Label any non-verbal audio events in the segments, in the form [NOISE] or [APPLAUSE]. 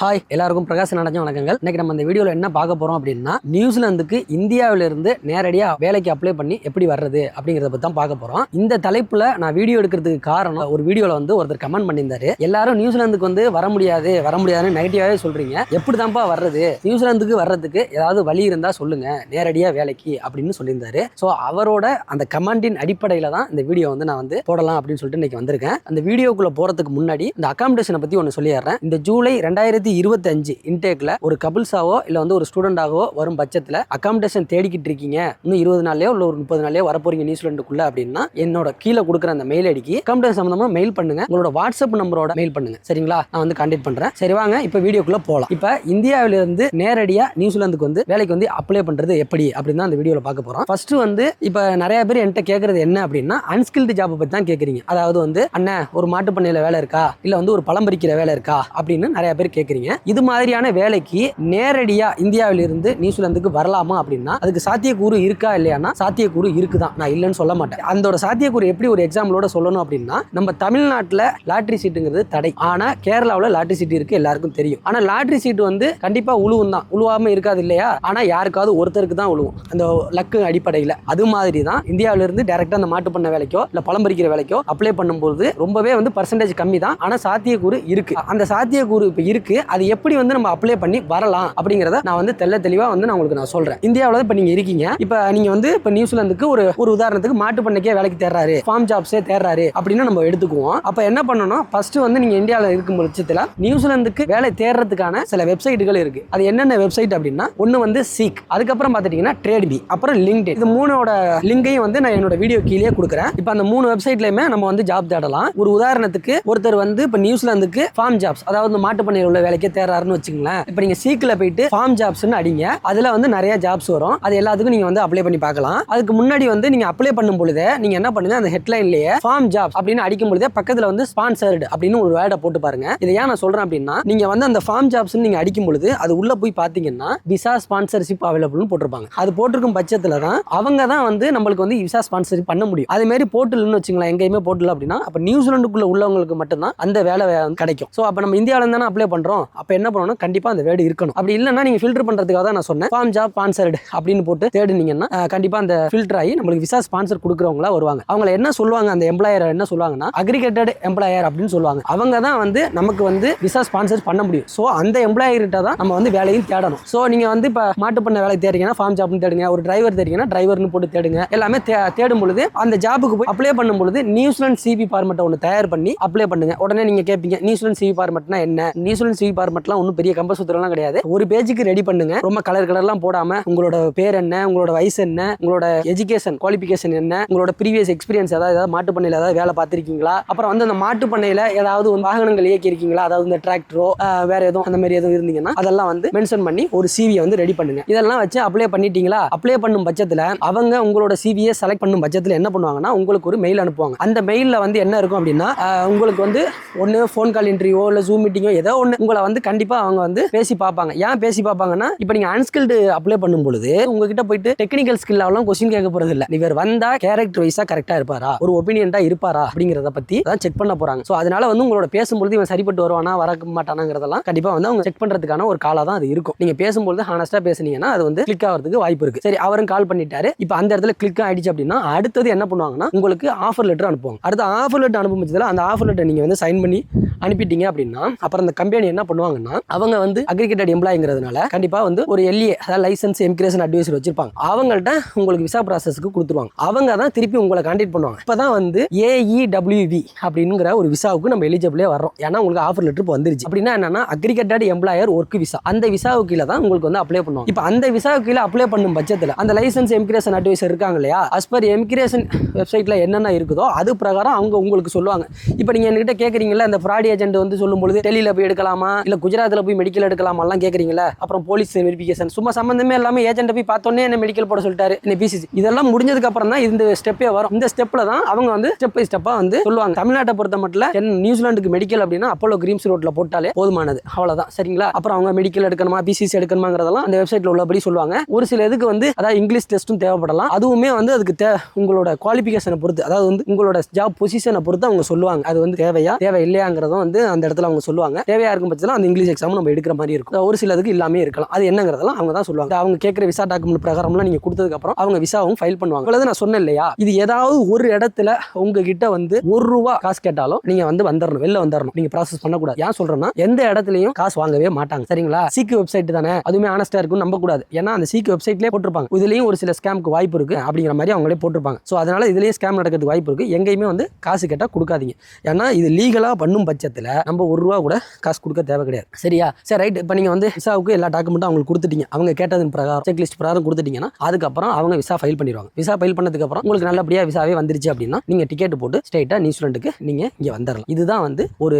Hi எல்லாருக்கும் பிரகாசம் நடஞ்ச வணக்கங்கள். இன்னைக்கு நம்ம இந்த வீடியோவில் என்ன பார்க்க போகிறோம் அப்படின்னா நியூசிலாந்துக்கு இந்தியாவிலிருந்து நேரடியாக வேலைக்கு அப்ளை பண்ணி எப்படி வர்றது அப்படிங்கிறத பற்றி தான் பார்க்க போகிறோம் இந்த தலைப்பில் நான் வீடியோ எடுக்கிறதுக்கு காரணம் ஒரு வீடியோவில் வந்து ஒருத்தர் கமெண்ட் பண்ணியிருந்தாரு. எல்லாரும் நியூசிலாந்துக்கு வந்து வர முடியாது வர முடியாதுன்னு நெகட்டிவாகவே சொல்கிறீங்க எப்படி தான்ப்பா வர்றது? நியூசிலாந்துக்கு வர்றதுக்கு ஏதாவது வழி இருந்தால் சொல்லுங்கள் நேரடியாக வேலைக்கு அப்படின்னு சொல்லியிருந்தாரு. ஸோ அவரோட அந்த கமெண்டின் அடிப்படையில் தான் இந்த வீடியோ வந்து நான் வந்து போடலாம் அப்படின்னு சொல்லிட்டு இன்னைக்கு வந்திருக்கேன். அந்த வீடியோக்குள்ளே போகிறதுக்கு முன்னாடி இந்த அகாமடேஷனை பற்றி ஒன்று சொல்லிடுறேன். இந்த ஜூலை ரெண்டாயிரத்தி இருபத்தஞ்சு இன்டேக்ல ஒரு கபிள்ஸாவோ இல்லை வந்து ஒரு ஸ்டூடெண்டாகவோ வரும் பட்சத்தில் அகாமடேஷன் தேடிக்கிட்டு இருக்கீங்க. இன்னும் இருபது நாள்லயோ இல்லை ஒரு முப்பது நாள்லயோ வரப்போறீங்க நியூசிலாண்டுக்குள்ள அப்படின்னா என்னோட கீழே கொடுக்குற அந்த மெயில் ஐடிக்கு அகாமடேஷன் சம்மந்தமாக மெயில் பண்ணுங்க. உங்களோட வாட்ஸ்அப் நம்பரோட மெயில் பண்ணுங்க. சரிங்களா? நான் வந்து கான்டாக்ட் பண்றேன். சரி வாங்க. இப்போ வீடியோக்குள்ள போகலாம் இப்போ இந்தியாவிலிருந்து நேரடியாக நியூசிலாந்துக்கு வந்து வேலைக்கு வந்து அப்ளை பண்றது எப்படி அப்படின்னு தான் அந்த வீடியோவில் பார்க்க போறோம். ஃபர்ஸ்ட் வந்து இப்போ நிறைய பேர் என்கிட்ட கேட்கறது என்ன அப்படின்னா அன்ஸ்கில்டு ஜாப்பை பற்றி தான் கேட்குறீங்க அதாவது வந்து அண்ணன் ஒரு மாட்டு பண்ணையில் வேலை இருக்கா? இல்லை வந்து ஒரு பழம் பறிக்கிற வேலை இருக்கா? அப்படின்னு நிறைய பேர் கேட்குறீங்க இது மாதிரியான வேலைக்கு நேரடியாக இந்தியாவிலிருந்து நியூசிலாந்துக்கு வரலாமா அப்படின்னா அதுக்கு சாத்தியக்கூறு இருக்கா இல்லையானா சாத்தியக்கூறு இருக்குதான். நான் இல்லைன்னு சொல்ல மாட்டேன். அதோட சாத்தியக்கூறு எப்படி ஒரு எக்ஸாம்பிளோட சொல்லணும் அப்படின்னா நம்ம தமிழ்நாட்டில் லாட்ரி சீட்டுங்கிறது தடை. ஆனால் கேரளாவில் லாட்ரி சீட்டு இருக்கு எல்லாருக்கும் தெரியும். ஆனால் லாட்ரி சீட்டு வந்து கண்டிப்பாக உழுவும் தான் உழுவாமல் இருக்காது இல்லையா? ஆனால் யாருக்காவது ஒருத்தருக்கு தான் உழுவும். அந்த லக்கு அடிப்படையில். அது மாதிரி தான் இந்தியாவிலிருந்து டேரெக்டாக அந்த மாட்டு பண்ண வேலைக்கோ இல்லை பழம் பறிக்கிற வேலைக்கோ அப்ளை பண்ணும்போது ரொம்பவே வந்து பர்சன்டேஜ் கம்மி தான் ஆனால் சாத்தியக்கூறு இருக்கு. அந்த சாத்தியக்கூறு இப்போ இருக்கு. அது எப்படி வந்து நம்ம அப்ளை பண்ணி வரலாம் அப்படிங்கிறத நான் வந்து தெள்ள தெளிவாக வந்து நான் உங்களுக்கு நான் சொல்கிறேன் இந்தியாவில் இப்போ நீங்கள் இருக்கீங்க. இப்போ நீங்கள் வந்து இப்போ நியூசிலாந்துக்கு ஒரு ஒரு உதாரணத்துக்கு மாட்டு பண்ணைக்கே வேலைக்கு தேர்றாரு. ஃபார்ம் ஜாப்ஸே தேடுறாரு அப்படின்னு நம்ம எடுத்துக்குவோம். அப்போ என்ன பண்ணணும்? ஃபர்ஸ்ட் வந்து நீங்கள் இந்தியாவில் இருக்கும் பட்சத்தில் நியூசிலாந்துக்கு வேலை தேடுறதுக்கான சில வெப்சைட்டுகள் இருக்கு. அது என்னென்ன வெப்சைட் அப்படின்னா ஒன்று வந்து சீக் அதுக்கப்புறம் பார்த்துட்டிங்கன்னா ட்ரேட்பி அப்புறம் லிங்க் இது மூணோட லிங்கையும் வந்து நான் என்னோட வீடியோ கீழே கொடுக்குறேன். இப்போ அந்த மூணு வெப்சைட்லையுமே நம்ம வந்து ஜாப் தேடலாம். ஒரு உதாரணத்துக்கு ஒருத்தர் வந்து இப்போ நியூசிலாந்துக்கு ஃபார்ம் ஜாப்ஸ் அதாவது மாட்டு பண்ணையில் உள்ள வேலைக்கே தேர்றாருன்னு வச்சுங்களேன் இப்போ நீங்கள் சீக்கில் போயிட்டு ஃபார்ம் ஜாப்ஸ்னு அடிங்க. அதில் வந்து நிறைய ஜாப்ஸ் வரும். அது எல்லாத்துக்கும் நீங்கள் வந்து அப்ளை பண்ணி பார்க்கலாம். அதுக்கு முன்னாடி வந்து நீங்கள் அப்ளை பண்ணும் பொழுதே நீங்கள் என்ன பண்ணுங்க அந்த ஹெட்லைன்லேயே ஃபார்ம் ஜாப் அப்படின்னு அடிக்கும் பொழுதே பக்கத்தில் வந்து ஸ்பான்சர்டு அப்படின்னு ஒரு வேர்டை போட்டு பாருங்க. இதை ஏன் நான் சொல்கிறேன் அப்படின்னா நீங்கள் வந்து அந்த ஃபார்ம் ஜாப்ஸ் நீங்கள் அடிக்கும் பொழுது அது உள்ள போய் பார்த்தீங்கன்னா விசா ஸ்பான்சர்ஷிப் அவைலபிள்னு போட்டிருப்பாங்க. அது போட்டிருக்கும் பட்சத்தில் தான் அவங்க தான் வந்து நம்மளுக்கு வந்து விசா ஸ்பான்சர்ஷிப் பண்ண முடியும். அதே மாதிரி போர்ட்டல்னு வச்சுங்களேன் எங்கேயுமே போர்ட்டல் அப்படின்னா அப்போ நியூசிலாண்டுக்குள்ள உள்ளவங்களுக்கு மட்டும்தான் அந்த வேலை கிடைக்கும். ஸோ அப்போ நம்ம இந்தியாவில தானே அப்ளை பண்ணுறோம் அப்போ என்ன பண்ணணும்? கண்டிப்பாக அந்த வேர்டு இருக்கணும். அப்படி இல்லைன்னா நீங்கள் ஃபில்டர் பண்ணுறதுக்காக தான் நான் சொன்னேன். ஃபார்ம் ஜாப் ஸ்பான்சர்டு அப்படின்னு போட்டு தேடுனீங்கன்னா கண்டிப்பாக அந்த ஃபில்டர் ஆகி நம்மளுக்கு விசா ஸ்பான்சர் கொடுக்குறவங்களா வருவாங்க. அவங்க என்ன சொல்லுவாங்க? அந்த எம்ப்ளாயர் என்ன சொல்லுவாங்கன்னா அக்ரிகேட்டட் எம்ப்ளாயர் அப்படின்னு சொல்லுவாங்க. அவங்க தான் வந்து நமக்கு வந்து விசா ஸ்பான்சர் பண்ண முடியும். ஸோ அந்த எம்ப்ளாயர்கிட்ட தான் நம்ம வந்து வேலையும் தேடணும். ஸோ நீங்கள் வந்து இப்போ மாட்டு பண்ண வேலை தேடுறீங்கன்னா ஃபார்ம் ஜாப்னு தேடுங்க. ஒரு டிரைவர் தேடுங்கன்னா டிரைவர்னு போட்டு தேடுங்க. எல்லாமே தேடும் பொழுது அந்த ஜாபுக்கு போய் அப்ளை பண்ணும் பொழுது நியூசிலாந்து சிபி ஃபார்மெட்டை ஒன்று தயார் பண்ணி அப்ளை பண்ணுங்க. உடனே நீங்கள் கேட்பீங்க நியூசிலாந்து சிபி ஃபார்மெட்னா என்ன? நியூசிலாந்து சிபி டிபார்ட்மெண்ட்லாம் ஒன்றும் பெரிய கம்பசூத்திரம்லாம் கிடையாது. ஒரு பேஜுக்கு ரெடி பண்ணுங்க. ரொம்ப கலர் கலர்லாம் போடாம உங்களோட பேர் என்ன உங்களோட வயசு என்ன உங்களோட எஜுகேஷன் குவாலிஃபிகேஷன் என்ன உங்களோட ப்ரீவியஸ் எக்ஸ்பீரியன்ஸ் ஏதாவது ஏதாவது மாட்டு பண்ணையில் ஏதாவது வேலை பார்த்துருக்கீங்களா? அப்புறம் வந்து அந்த மாட்டு பண்ணையில் ஏதாவது ஒரு வாகனங்கள் இயக்கியிருக்கீங்களா? அதாவது இந்த டிராக்டரோ வேற எதுவும் அந்த மாதிரி எதுவும் இருந்தீங்கன்னா அதெல்லாம் வந்து மென்ஷன் பண்ணி ஒரு சிவியை வந்து ரெடி பண்ணுங்க. இதெல்லாம் வச்சு அப்ளை பண்ணிட்டீங்களா? அப்ளை பண்ணும் பட்சத்தில் அவங்க உங்களோட சிவியை செலக்ட் பண்ணும் பட்சத்தில் என்ன பண்ணுவாங்கன்னா உங்களுக்கு ஒரு மெயில் அனுப்புவாங்க. அந்த மெயிலில் வந்து என்ன இருக்கும் அப்படின்னா உங்களுக்கு வந்து ஒன்று ஃபோன் கால் இன்டர்வியூ இல்லை ஜூம் மீட்டிங்கோ ஏதோ ஒன்று உங்களை வந்து கண்டிப்பாக அவங்க வந்து பேசி பார்ப்பாங்க. ஏன் பேசி பார்ப்பாங்கன்னா இப்போ நீங்கள் அன்ஸ்கில்டு அப்ளை பண்ணும் பொழுது உங்ககிட்ட போயிட்டு டெக்னிக்கல் ஸ்கில்லாவெல்லாம் கொஸ்டின் கேட்க போகிறது இல்லை. இவர் வந்தா கேரக்டர் வைஸாக கரெக்டாக இருப்பாரா? ஒரு ஒப்பீனியன்ட்டாக இருப்பாரா? அப்படிங்கிறத பற்றி தான் செக் பண்ண போகிறாங்க ஸோ அதனால வந்து உங்களோட பேசும்பொழுது இவன் சரிப்பட்டு வருவானா வர மாட்டானாங்கிறதெல்லாம் கண்டிப்பாக வந்து அவங்க செக் பண்ணுறதுக்கான ஒரு காலாக தான் அது இருக்கும். நீங்கள் பேசும்பொழுது ஹானஸ்ட்டாக பேசுனீங்கன்னா அது வந்து கிளிக் ஆகிறதுக்கு வாய்ப்பு இருக்குது சரி அவரும் கால் பண்ணிட்டாரு. இப்போ அந்த இடத்துல கிளிக் ஆயிடுச்சு அப்படின்னா அடுத்தது என்ன பண்ணுவாங்கன்னா உங்களுக்கு ஆஃபர் லெட்டர் அனுப்புவாங்க. அடுத்த ஆஃபர் லெட்டர் அனுப்பும் பட்சத்தில் அந்த ஆஃபர் லெட்டர் நீங்கள் வந்து சைன் பண்ணி அனுப்பிட்டீங்க அப்படின்னா அப்புறம் அந்த கம்பெனி என்ன பண்ணுவாங்கன்னா அவங்க வந்து அக்ரிகேட்டட் எம்ப்ளாய்ங்கிறதுனால கண்டிப்பாக வந்து ஒரு எல்ஏ அதாவது லைசன்ஸ் எமிகிரேஷன் அட்வைசர் வச்சிருப்பாங்க. அவங்கள்ட்ட உங்களுக்கு விசா ப்ராசஸ்க்கு கொடுத்துருவாங்க. அவங்க தான் திருப்பி உங்களை கான்டாக்ட் பண்ணுவாங்க. இப்போ தான் வந்து ஏஇடபிள்யூவி அப்படிங்கிற ஒரு விசாவுக்கு நம்ம எலிஜிபிளே வரோம் ஏன்னா உங்களுக்கு ஆஃபர் லெட்டர் இப்போ வந்துருச்சு. அப்படின்னா என்னன்னா அக்ரிகேட்டட் எம்ப்ளாயர் ஒர்க் விசா அந்த விசாவுக்கு கீழே தான் உங்களுக்கு வந்து அப்ளை பண்ணுவாங்க. இப்போ அந்த விசாவுக்கு கீழே அப்ளை பண்ணும் பட்சத்தில் அந்த லைசன்ஸ் எமிகிரேஷன் அட்வைசர் இருக்காங்க இல்லையா? அஸ் பர் எமிகிரேஷன் வெப்சைட்டில் என்னென்ன இருக்குதோ அது பிரகாரம் அவங்க உங்களுக்கு சொல்லுவாங்க. இப்போ நீங்கள் என்கிட்ட கேட்குறீங்களா அந்த ஃப்ராட் ஏஜென்ட் வந்து சொல்லும்பொழுது டெல்லியில் போய் எடுக்கலாமா? இல்லை குஜராத்தில் போய் மெடிக்கல் எடுக்கலாமாலாம் கேட்குறீங்களா அப்புறம் போலீஸ் வெரிஃபிகேஷன் சும்மா சம்மந்தமே இல்லாமல் ஏஜென்ட்டை போய் பார்த்தோன்னே என்ன மெடிக்கல் போட சொல்லிட்டாரு. என்ன பிசிசி இதெல்லாம் முடிஞ்சதுக்கு அப்புறம் தான் இந்த ஸ்டெப்பே வரும். இந்த ஸ்டெப்பில் தான் அவங்க வந்து ஸ்டெப் பை ஸ்டெப்பாக வந்து சொல்லுவாங்க. தமிழ்நாட்டை பொறுத்த மட்டும் தென் நியூசிலாந்துக்கு மெடிக்கல் அப்படின்னா அப்போலோ கிரீம்ஸ் ரோட்டில் போட்டாலே போதுமானது. அவ்வளோதான் சரிங்களா? அப்புறம் அவங்க மெடிக்கல் எடுக்கணுமா பிசிசி எடுக்கணுமாங்கிறதெல்லாம் அந்த வெப்சைட்டில் உள்ளபடி சொல்லுவாங்க. ஒரு சில இதுக்கு வந்து அதாவது இங்கிலீஷ் டெஸ்ட்டும் தேவைப்படலாம். அதுவுமே வந்து அதுக்கு தே உங்களோட குவாலிஃபிகேஷனை பொறுத்து அதாவது வந்து உங்களோட ஜாப் பொசிஷனை பொறுத்து அவங்க சொல்லுவாங்க. அது வந்து தேவையா தேவை இல்லையாங்கிறதும் வந்து அந்த இடத்துல அவங்க சொல்லுவாங்க. தேவையா இருக்கும் பட்சத்தில் பட்சத்தில் அந்த இங்கிலீஷ் எக்ஸாம் நம்ம எடுக்கிற மாதிரி இருக்கும். ஒரு சிலதுக்கு இல்லாமே இருக்கலாம். அது என்னங்கிறதெல்லாம் அவங்க தான் சொல்லுவாங்க. அவங்க கேட்குற விசா டாக்குமெண்ட் பிரகாரம்லாம் நீங்கள் கொடுத்ததுக்கப்புறம் அவங்க விசாவும் ஃபைல் பண்ணுவாங்க. அவ்வளவு நான் சொன்னேன் இல்லையா? இது ஏதாவது ஒரு இடத்துல உங்ககிட்ட வந்து ஒரு ரூபா காசு கேட்டாலும் நீங்கள் வந்து வந்துடணும் வெளில வந்துடணும் நீங்கள் ப்ராசஸ் பண்ணக்கூடாது. ஏன் சொல்கிறேன்னா எந்த இடத்துலையும் காசு வாங்கவே மாட்டாங்க. சரிங்களா? சீக்கு வெப்சைட் தானே? அதுவுமே ஆனஸ்டாக இருக்கும் நம்பக்கூடாது. ஏன்னா அந்த சீக்கு வெப்சைட்லேயே போட்டிருப்பாங்க. இதுலேயும் ஒரு சில ஸ்கேமுக்கு வாய்ப்பு இருக்கு அப்படிங்கிற மாதிரி அவங்களே போட்டிருப்பாங்க. ஸோ அதனால இதுலயே ஸ்கேம் நடக்கிறதுக்கு வாய்ப்பு இருக்குது எங்கேயுமே வந்து காசு கேட்டால் கொடுக்காதீங்க. ஏன்னா இது லீகலாக பண்ணும் பட்சத்தில் நம்ம ஒரு ரூபா கூட காசு கொடுக்க தேவை கிடையாது. சரியா? சரி ரைட் இப்போ நீங்கள் வந்து விசாவுக்கு எல்லா டாக்குமெண்ட்டும் அவங்களுக்கு கொடுத்துட்டீங்க. அவங்க கேட்டதன் பிரகாரம் செக் லிஸ்ட் பிரகாரம் கொடுத்துட்டீங்கன்னா அதுக்கப்புறம் அவங்க விசா ஃபைல் பண்ணிடுவாங்க. விசா ஃபைல் பண்ணதுக்கப்புறம் உங்களுக்கு நல்லபடியாக விசாவே வந்துருச்சு அப்படின்னா நீங்கள் டிக்கெட் போட்டு ஸ்ட்ரைட்டா நியூசிலாண்டுக்கு நீங்கள் இங்கே வந்துடலாம் இதுதான் வந்து ஒரு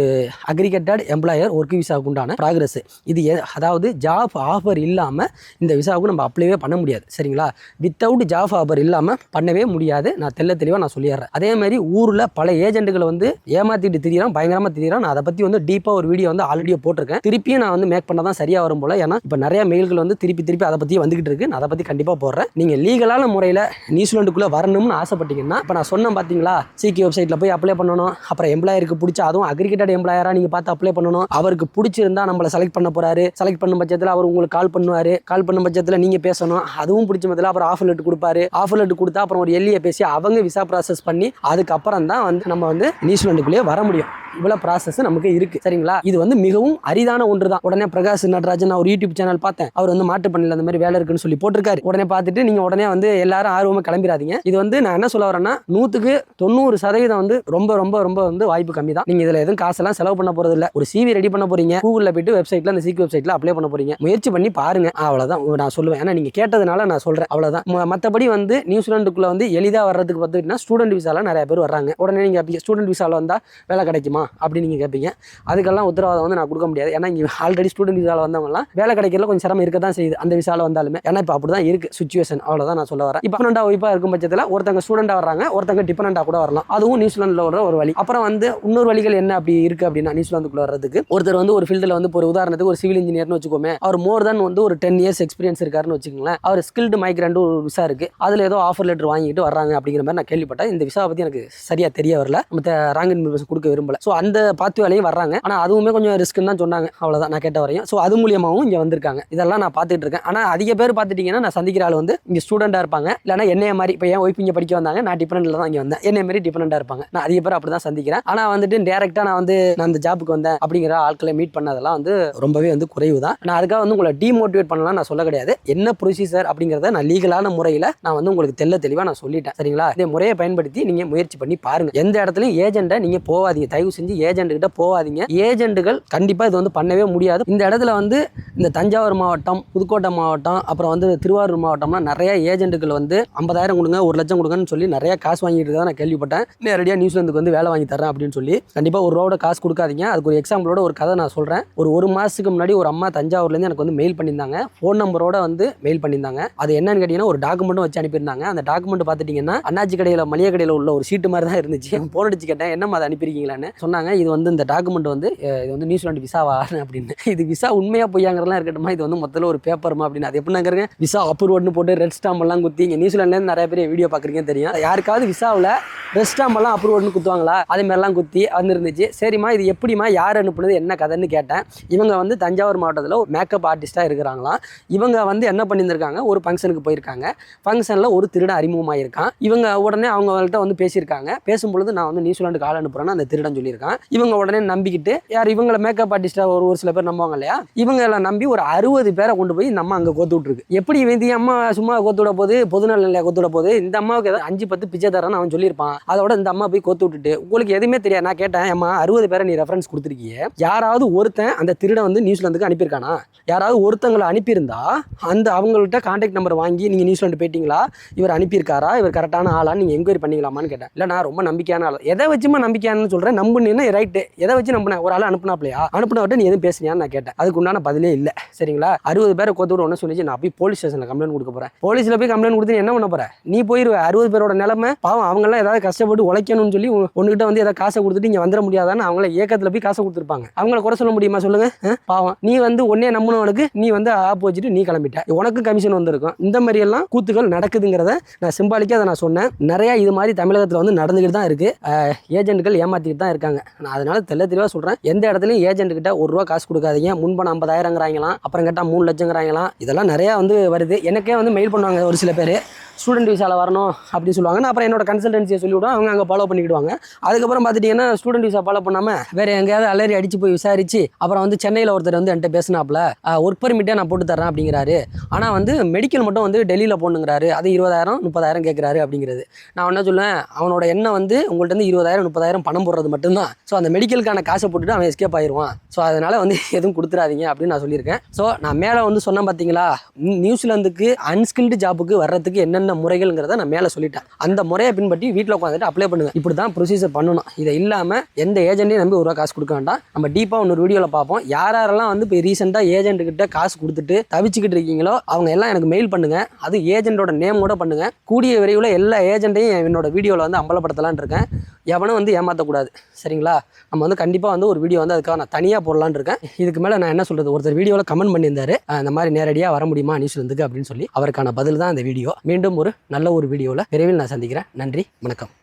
அக்ரிகேட்டட் எம்ப்ளாயர் ஒர்க் விசாவுக்கு உண்டான ப்ராக்ரஸ் இது அதாவது ஜாப் ஆஃபர் இல்லாமல் இந்த விசாவுக்கு நம்ம அப்ளைவே பண்ண முடியாது. சரிங்களா? வித்தவுட் ஜாப் ஆஃபர் இல்லாமல் பண்ணவே முடியாது. நான் தெல்ல தெளிவாக நான் சொல்லிடுறேன். அதே மாதிரி ஊரில் பல ஏஜென்ட்டுகளை வந்து ஏமாத்திட்டு திரியிறான் பயங்கரமாக திரியிறான் நான் அதை பற்றி வந்து டீப்பாக ஒரு வீடியோ வந்து ஆல்ரெடி போட்டிருக்கேன். திருப்பியும் நான் வந்து மேக் பண்ண தான் சரியாக வரும் போல. ஏன்னா இப்போ நிறைய மெயில்கள் வந்து திருப்பி திருப்பி அதை பற்றி வந்துகிட்டு இருக்கு. நான் அதை பற்றி கண்டிப்பாக போடுறேன். நீங்கள் லீகலான முறையில் நியூசிலாண்டுக்குள்ளே வரணும்னு ஆசைப்பட்டீங்கன்னா இப்போ நான் சொன்னேன் பார்த்தீங்களா சிகி வெப்சைட்டில் போய் அப்ளை பண்ணணும். அப்புறம் எம்ப்ளாயருக்கு பிடிச்ச அதுவும் அக்ரிகேட்டட் எம்ப்ளாயராக நீங்கள் பார்த்து அப்ளை பண்ணணும். அவருக்கு பிடிச்சிருந்தா நம்மள செலக்ட் பண்ண போகிறாரு செலக்ட் பண்ண பட்சத்தில் அவர் உங்களுக்கு கால் பண்ணுவார். கால் பண்ண பட்சத்தில் நீங்கள் பேசணும். அதுவும் பிடிச்ச பட்சத்தில் அப்புறம் ஆஃபர் லெட்டு கொடுப்பாரு. ஆஃபர் லெட்டு கொடுத்தா அப்புறம் ஒரு எல்லியை பேசி அவங்க விசா ப்ராசஸ் பண்ணி அதுக்கப்புறம் தான் வந்து நம்ம வந்து நியூசிலாண்டுக்குள்ளேயே வர முடியும். இவ்வளோ ப்ராசஸ் நமக்கு இருக்குது சரிங்களா? இது வந்து மிகவும் அரிதான ஒன்று தான் உடனே பிரகாஷ் நடராஜன் நான் ஒரு யூடியூப் சேனல் பார்த்தேன். அவர் வந்து மாட்டு பண்ணல அந்த மாதிரி வேலை இருக்குன்னு சொல்லி போட்டிருக்காரு. உடனே பார்த்துட்டு நீங்க உடனே வந்து எல்லாரும் ஆர்வமா கிளம்பிடாதீங்க. இது வந்து நான் என்ன சொல்ல வரேன்னா நூற்றுக்கு தொண்ணூறு சதவீதம் வந்து ரொம்ப ரொம்ப ரொம்ப வந்து வாய்ப்பு கம்மி தான் நீங்க இதுல எதுவும் காசெல்லாம் செலவு பண்ண போறது இல்ல. ஒரு சிவி ரெடி பண்ண போறீங்க. கூகுளில் போயிட்டு வெப்சைட்ல அந்த சீக்கு வெப்சைட்ல அப்ளை பண்ண போறீங்க. முயற்சி பண்ணி பாருங்க. அவ்வளவுதான். நான் சொல்லுவேன். ஏன்னா நீங்க கேட்டதுனால நான் சொல்றேன். அவ்வளவுதான். ம- மத்தபடி வந்து நியூசிலாண்டுக்குள்ள வந்து எளிதா வர்றதுக்கு பார்த்துக்கிட்டீங்கன்னா ஸ்டூடெண்ட் விசால நிறைய பேர் வர்றாங்க. உடனே நீங்க ஸ்டூடெண்ட் விசால வந்தா வேலை கிடைக்குமா? அப்படின்னு நீங்க கேட்பீங்க அதுக்கெல்லாம் உத்தரவாதம் வந்து நான் கொடுக்க முடியாது. ஏன்னா இங்கே ஆல்ரெடி ஸ்டூடெண்ட் விசாவில் வந்தவங்கலாம் வேலை கிடைக்கிறதுல கொஞ்சம் சிரமம் இருக்க தான் செய்யுது. அந்த விசால வந்தாலுமே. ஏன்னா இப்போ அப்படி தான் இருக்கு சுச்சுவேஷன் அவ்வளோதான் நான் சொல்ல வரேன். இப்போ டிபெண்டா ஒய்ஃபா இருக்கும் பட்சத்தில் ஒருத்தங்க ஸ்டூடெண்டா வர்றாங்க ஒருத்தங்க டிபெண்டாக கூட வரலாம். அதுவும் நியூசிலாண்டில் வர ஒரு வழி. அப்புறம் வந்து இன்னொரு வழிகள் என்ன அப்படி இருக்குது அப்படின்னா நியூசிலாந்துக்குள்ள வர்றதுக்கு ஒருத்தர் வந்து ஒரு ஃபீல்டில் வந்து ஒரு உதாரணத்துக்கு ஒரு சிவில் இன்ஜினியர்னு வச்சுக்கோமே அவர் மோர் தென் வந்து ஒரு டென் இயர்ஸ் எக்ஸ்பீரியன்ஸ் இருக்காருன்னு வச்சுக்கோங்களேன். அவர் ஸ்கில்டு மைக்ரண்ட் ஒரு விசா இருக்கு. அதில் ஏதோ ஆஃபர் லெட்டர் வாங்கிட்டு வர்றாங்க அப்படிங்கிற மாதிரி நான் கேள்விப்பட்டேன். இந்த விசா பற்றி எனக்கு சரியாக தெரிய வரல. மற்ற ராங் இன்ஃபர்மேஷன் கொடுக்க விரும்பல. ஸோ அந்த பார்த்து வேலையும் வர்றாங்க. ஆனால் அதுவுமே கொஞ்சம் ரிஸ்க்குன்னு தான் சொன்னாங்க. அவ்வளோதான் நான் கேட்ட வரையும். ஸோ அது மூலியமாகவும் இங்கே வந்திருக்காங்க. இதெல்லாம் நான் பார்த்துட்டு இருக்கேன். ஆனால் அதிக பேர் பார்த்துட்டிங்கன்னா நான் சந்திக்கிற ஆள் வந்து இங்கே ஸ்டூடெண்ட்டாக இருப்பாங்க. இல்லைன்னா என்னைய மாதிரி இப்போ என் ஒய்ஃப் இங்கே படிக்க வந்தாங்க? நான் டிஃபரெண்ட்ல தான் இங்கே வந்தேன். என்னைய மாதிரி டிஃபரெண்டா இருப்பாங்க. நான் அதிக பேர் அப்படி தான் சந்திக்கிறேன். ஆனால் வந்துட்டு டேரெக்டாக நான் வந்து நான் அந்த ஜாப்புக்கு வந்தேன் அப்படிங்கிற ஆட்களை மீட் பண்ணதெல்லாம் வந்து ரொம்பவே வந்து குறைவு தான் நான் அதுக்காக வந்து உங்களை டிமோட்டிவேட் பண்ணலாம் நான் சொல்ல கிடையாது. என்ன ப்ரொசீஜர் அப்படிங்கிறத நான் லீகலான முறையில் நான் வந்து உங்களுக்கு தெல்ல தெளிவாக நான் சொல்லிட்டேன். சரிங்களா? இதே முறையை பயன்படுத்தி நீங்கள் முயற்சி பண்ணி பாருங்கள் எந்த இடத்துலையும் ஏஜென்ட்டை நீங்கள் போகாதீங்க தயவு செஞ்சு ஏஜென்ட் கிட்ட போகாதீங்க ஏஜென்ட்டுகள் கண்டிப்பாக இது வந்து பண்ணவே முடியாது. இந்த இடத்துல வந்து இந்த தஞ்சாவூர் மாவட்டம் புதுக்கோட்டை மாவட்டம் அப்புறம் வந்து திருவாரூர் மாவட்டம்லாம் நிறைய ஏஜென்ட்டுகள் வந்து ஐம்பதாயிரம் கொடுங்க ஒரு லட்சம் கொடுங்கன்னு சொல்லி நிறைய காசு வாங்கிட்டு தான் நான் கேள்விப்பட்டேன். நேரடியாக நியூசிலாந்துக்கு வந்து வேலை வாங்கி தரேன் அப்படின்னு சொல்லி. கண்டிப்பாக ஒரு ரூபாவோட காசு கொடுக்காதீங்க. அதுக்கு ஒரு எக்ஸாம்பிளோட ஒரு கதை நான் சொல்கிறேன் ஒரு ஒரு மாதத்துக்கு முன்னாடி ஒரு அம்மா தஞ்சாவூர்லேருந்து எனக்கு வந்து மெயில் பண்ணியிருந்தாங்க. ஃபோன் நம்பரோட வந்து மெயில் பண்ணியிருந்தாங்க. அது என்னன்னு கேட்டிங்கன்னா ஒரு டாக்குமெண்ட்டும் வச்சு அனுப்பியிருந்தாங்க. அந்த டாக்குமெண்ட் பார்த்துட்டிங்கன்னா அண்ணாச்சி கடையில் மளிகை கடையில் உள்ள ஒரு சீட்டு மாதிரி தான் இருந்துச்சு. ஃபோன் அடிச்சு கேட்டேன். என்னம்மா அதை அனுப்பியிருக்கீங்களான்னு? சொன்னாங்க இது வந்து இந்த டாக்குமெண்ட் வந்து இது வந்து நியூசிலாந்து விசாவா [LAUGHS] அப்படின்னு. இது விசா உண்மையாக பொய்யாங்கிறலாம் இருக்கட்டுமா இது வந்து மொத்தத்தில் ஒரு பேப்பர்மா அப்படின்னு. அது எப்படின்னாங்க விசா அப்ரூவ்னு போட்டு ரெட் ஸ்டாம்ப் எல்லாம் குத்தி இங்கே நியூசிலாண்ட்லேருந்து நிறைய பேர் வீடியோ பார்க்குறீங்க தெரியும். யாருக்காவது விசாவில் ரெட் ஸ்டாம்ப் எல்லாம் அப்ரூவ்னு குத்துவாங்களா? அதே மாதிரிலாம் குத்தி வந்துருந்துச்சு. சரிம்மா இது எப்படிம்மா யார் அனுப்புனது என்ன கதைன்னு கேட்டேன். இவங்க வந்து தஞ்சாவூர் மாவட்டத்தில் ஒரு மேக்கப் ஆர்டிஸ்ட்டாக இருக்கிறாங்களாம். இவங்க வந்து என்ன பண்ணியிருந்திருக்காங்க? ஒரு ஃபங்க்ஷனுக்கு போயிருக்காங்க. ஃபங்க்ஷனில் ஒரு திருடன் அறிமுகமாயிருக்கான் இவங்க உடனே அவங்கள்ட்ட வந்து பேசியிருக்காங்க. பேசும்பொழுது நான் வந்து நியூசிலாண்டுக்கு ஆள் அனுப்புறேன்னு அந்த திருடன் சொல்லியிருக்கான். இவங்க உடனே நம்பிக்கிட்டு யார் இவங்கள மேக்கப் ஆர்டிஸ்ட்டாக ஒரு ஒரு சில பேர் நம்புவாங்க இல்லையா? இவங்களை நம்பி ஒரு அறுபது பேரை கொண்டு போய் இந்த அம்மா அங்கே கோத்து விட்ருக்கு எப்படி இந்த அம்மா சும்மா கோத்து விட போது பொதுநல கோத்து விட போது இந்த அம்மாவுக்கு ஏதாவது அஞ்சு பத்து பிச்சை தரேன்னு அவன் சொல்லியிருப்பான். அதோட இந்த அம்மா போய் கோத்து விட்டுட்டு உங்களுக்கு எதுவுமே தெரியாது. நான் கேட்டேன். அம்மா அறுபது பேரை நீ ரெஃபரன்ஸ் கொடுத்துருக்கியே. யாராவது ஒருத்தன் அந்த திருடன் வந்து நியூசிலாந்துக்கு அனுப்பியிருக்கானா? யாராவது ஒருத்தங்களை அனுப்பியிருந்தா அந்த அவங்கள்ட்ட கான்டாக்ட் நம்பர் வாங்கி நீங்கள் நியூசிலாந்து போயிட்டீங்களா? இவர் அனுப்பியிருக்காரா? இவர் கரெக்டான ஆளா? நீங்கள் என்கொயரி பண்ணிக்கலாமான்னு கேட்டேன். இல்லை நான் ரொம்ப நம்பிக்கையான ஆள்? எதை வச்சுமா நம்பிக்கையானு சொல்கிறேன் நம்புனீங்கன்னா ரைட்டு எதை வச்சு நம்பினேன் ஒரு ஆள் அனுப்புனாப்லையா? அனுப்புனவர்கிட்ட நீ எதுவும் பேசுனியான்னு நான் கேட்டேன். அதுக்கு உண்டான பதிலே இல்லை. சரிங்களா? அறுபது பேரை கொத்து ஒன்று சொல்லிச்சு. நான் போய் போலீஸ் ஸ்டேஷனில் கம்ப்ளைண்ட் கொடுக்க போகிறேன் போலீஸில் போய் கம்ப்ளைண்ட் கொடுத்து என்ன பண்ண போற? நீ போயிருவ அறுபது பேரோட நிலைமை பாவம் அவங்கெல்லாம் ஏதாவது கஷ்டப்பட்டு உழைக்கணும்னு சொல்லி உன்கிட்ட வந்து ஏதாவது காசை கொடுத்துட்டு இங்கே வந்துட முடியாதான்னு அவங்கள ஏக்கத்தில் போய் காசை கொடுத்துருப்பாங்க. அவங்கள குறை சொல்ல முடியுமா சொல்லுங்க? பாவம். நீ வந்து உன்னே நம்பினவனுக்கு நீ வந்து ஆப் நீ கிளம்பிட்ட. உனக்கு கமிஷன் வந்திருக்கும். இந்த மாதிரி எல்லாம் கூத்துக்கள் நடக்குதுங்கிறத நான் சிம்பாலிக்காக அதை நான் சொன்னேன். நிறைய இது மாதிரி தமிழகத்தில் வந்து நடந்துக்கிட்டு தான் இருக்கு. ஏஜென்ட்கள் ஏமாத்திட்டு தான் இருக்காங்க. இருக்காங்க நான் அதனால தெல்ல தெளிவாக சொல்கிறேன் எந்த இடத்துலையும் ஏஜென்ட் கிட்ட ஒரு ரூபா காசு கொடுக்காதீங்க. முன்பணம் ஐம்பதாயிரங்கிறாங்களாம் அப்புறம் கேட்டால் மூணு லட்சங்கிறாங்களாம். இதெல்லாம் நிறையா வந்து வருது. எனக்கே வந்து மெயில் பண்ணுவாங்க ஒரு சில பேர். ஸ்டூடெண்ட் விசாவில் வரணும் அப்படின்னு சொல்லுவாங்க நான் அப்புறம் என்னோட கன்சல்டன்சியை சொல்லிவிடுவோம் அவங்க அங்கே ஃபாலோ பண்ணிக்கிடுவாங்க. அதுக்கப்புறம் பார்த்துட்டிங்கன்னா ஸ்டூடெண்ட் விசா ஃபாலோ பண்ணாமல் வேறு எங்கேயாவது அலறி அடிச்சு போய் விசாரிச்சு அப்புறம் வந்து சென்னையில் ஒருத்தர் வந்து என்கிட்ட பேசினாப்புல ஒர்க் பர்மிட்டே நான் போட்டு தரேன் அப்படிங்கிறாரு. ஆனால் வந்து மெடிக்கல் மட்டும் வந்து டெல்லியில் போடணுங்கிறாரு. அது இருபதாயிரம் முப்பதாயிரம் கேட்குறாரு அப்படிங்கிறது. நான் என்ன சொல்லுவேன் அவனோட எண்ணம் வந்து உங்கள்கிட்ட இருந்து இருபதாயிரம் முப்பதாயிரம் பணம் போடுறது மட்டும்தான். ஸோ அந்த மெடிக்கலுக்கான காசை போட்டுட்டு அவன் எஸ்கேப் ஆயிடுவான் ஸோ அதனால் வந்து [LAUGHS] எதுவும் கொடுத்துறாதீங்க அப்படின்னு நான் சொல்லியிருக்கேன். ஸோ நான் மேலே வந்து சொன்னேன் பார்த்தீங்களா? நியூசிலாந்துக்கு அன்ஸ்கில்டு ஜாப்புக்கு வர்றதுக்கு என்னென்ன முறைகள்ங்கிறத நான் மேலே சொல்லிட்டேன். அந்த முறையை பின்பற்றி வீட்டில் உட்காந்துட்டு அப்ளை பண்ணுங்கள் இப்படி தான் ப்ரொசீஜர் பண்ணணும். இதை இல்லாமல் எந்த ஏஜென்ட்டையும் நம்பி ஒரு ரூபா காசு கொடுக்க வேண்டாம். நம்ம டீப்பாக இன்னொரு வீடியோவில் பார்ப்போம். யார் யாரெல்லாம் வந்து இப்போ ரீசெண்டாக ஏஜென்ட் கிட்ட காசு கொடுத்துட்டு தவிச்சுக்கிட்டு இருக்கீங்களோ அவங்க எல்லாம் எனக்கு மெயில் பண்ணுங்க. அது ஏஜென்ட்டோட நேம் கூட பண்ணுங்க. கூடிய விரைவில் எல்லா ஏஜென்ட்டையும் என்னோட வீடியோவில் வந்து அம்பலப்படுத்தலான் இருக்கேன். எவனும் வந்து ஏமாற்றக்கூடாது சரிங்களா? நம்ம வந்து கண்டிப்பாக வந்து ஒரு வீடியோ வந்து அதுக்காக நான் தனியாக போடலான்னு இருக்கேன். இதுக்கு மேலே நான் என்ன சொல்கிறது ஒருத்தர் வீடியோவில் கமெண்ட் பண்ணியிருந்தாரு. இந்த மாதிரி நேரடியாக வர முடியுமா நியூஸ்லேருந்துக்கு அப்படின்னு சொல்லி அவருக்கான பதில் தான் இந்த வீடியோ மீண்டும் ஒரு நல்ல ஒரு வீடியோவில் விரைவில் நான் சந்திக்கிறேன். நன்றி வணக்கம்.